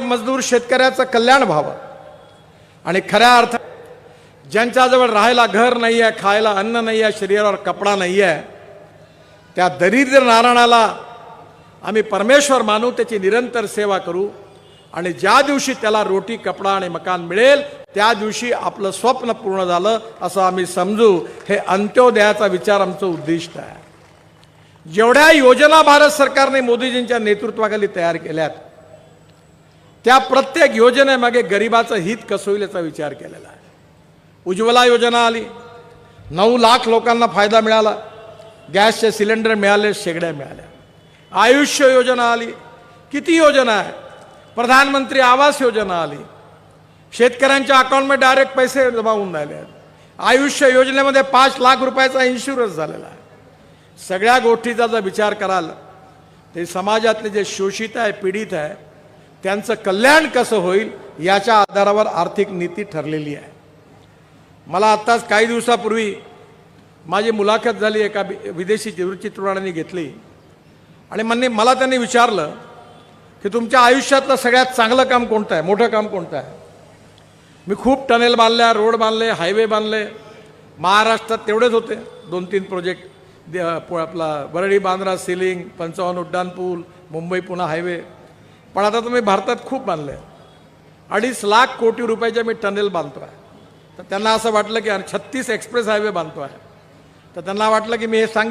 मजदूर शेतकऱ्याचं कल्याण व्हावं. आणि खऱ्या अर्थ ज्यांच्याजवळ राहायला घर नाही आहे खायला अन्न नाही आहे शरीरावर कपडा नाही आहे त्या दरिद्र नारायणाला आम्ही परमेश्वर मानू त्याची निरंतर सेवा करू. आणि ज्या दिवशी त्याला रोटी कपडा आणि मकान मिळेल त्या दिवशी आपलं स्वप्न पूर्ण झालं असं आम्ही समजू. हे अंत्योदयाचा विचार आमचं उद्दिष्ट आहे. जेवढ्या योजना भारत सरकारने मोदीजींच्या नेतृत्वाखाली तयार केल्यात त्या प्रत्येक योजनेमागे गरिबाचं हित कसं होईल याचा विचार केलेला आहे. उज्ज्वला योजना आली. नऊ लाख लोकांना फायदा मिळाला. गॅसचे सिलेंडर मिळाले शेगड्या मिळाल्या. आयुष्य योजना आली. किती योजना आहे? प्रधानमंत्री आवास योजना आली. शेतकऱ्यांच्या अकाउंटमध्ये डायरेक्ट पैसे जमा होऊन राहिले आहेत. आयुष्य योजनेमध्ये पाच लाख रुपयाचा इन्शुरन्स झालेला आहे. सगळ्या गोष्टीचा जर विचार कराल ते समाजातले जे शोषित आहे पीडित आहे त्यांचं कल्याण कसं होईल याच्या आधारावर आर्थिक नीती ठरलेली आहे. मला आत्ताच काही दिवसापूर्वी माझी मुलाखत झाली एका विदेशी दूरचित्रवाणीने घेतली. आणि म्हणणे मला त्यांनी विचारलं की तुमच्या आयुष्यातलं सगळ्यात चांगलं काम कोणतं आहे? मोठं काम कोणतं आहे? मी खूप टनेल बांधल्या रोड बांधले हायवे बांधले. महाराष्ट्रात तेवढेच होते. दोन तीन प्रोजेक्ट दे- आपला वरळी बांद्रा सिलिंग पंचावन्न उड्डाणपूल मुंबई पुणे हायवे. पण आता तुम्ही भारतात खूप बांधले अडीच लाख कोटी रुपयाचे मी टनेल बांधतो आहे तर त्यांना असं वाटलं की अरे छत्तीस एक्सप्रेस हायवे बांधतो आहे तर त्यांना वाटलं की मी हे सांगेन.